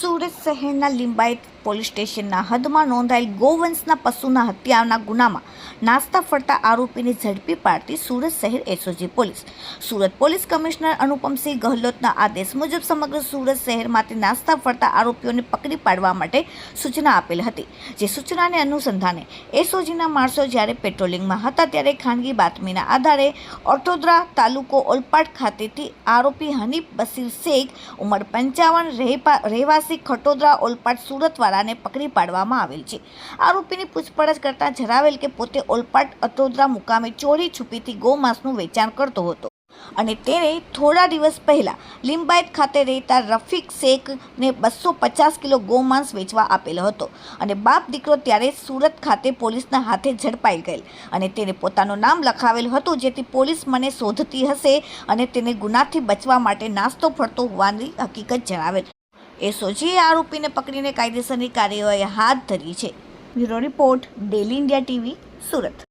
સુરત શહેરના લિંબાયત પોલીસ સ્ટેશનના હદમાં નોંધાયેલ ગોવંશના પશુના હત્યાના ગુનામાં નાસ્તા ફરતા આરોપીને ઝડપી પાડતી સુરત શહેર SOG police. Surat police commissioner Anupamsinh ગહલોતના આદેશ મુજબ સમગ્ર સુરત શહેરમાંથી નાસ્તા ફરતા આરોપીઓને પકડી પાડવા માટે સૂચના આપેલ હતી. જે સૂચનાને અનુસંધાને એસઓજીના માણસો જ્યારે પેટ્રોલિંગમાં હતા ત્યારે ખાનગી બાતમીના આધારે ઓટોદરા તાલુકો ઓલપાડ ખાતેથી આરોપી હનીફ બસીર શેખ ઉંમર પંચાવન રહેવાસી ખટોદરા ઓલપાડ સુરતવાળાને પકડી પાડવામાં આવેલ છે. આરોપીની પૂછપરછ કરતાં જણાવેલ કે પોતે ઓલપાડ અટોદરા મુકામે ચોરી છુપીથી ગૌમાંસનું વેચાણ કરતો હતો. અને તેણે થોડા દિવસ પહેલાં લિંબાયત ખાતે રહેતા રફીક શેખને બસો પચાસ કિલો ગૌમાંસ વેચવા આપેલો હતો અને બાપ દીકરો ત્યારે સુરત ખાતે પોલીસના હાથે ઝડપાઈ ગયેલ અને તેને પોતાનું નામ લખાવેલ હતું જેથી પોલીસ મને શોધતી હશે અને તેને ગુનાથી બચવા માટે નાસ્તો ફરતો હોવાની હકીકત જણાવેલ. એસઓજીએ આરોપીને પકડીને કાયદેસરની કાર્યવાહી હાથ ધરી છે. Bureau report daily India TV Surat.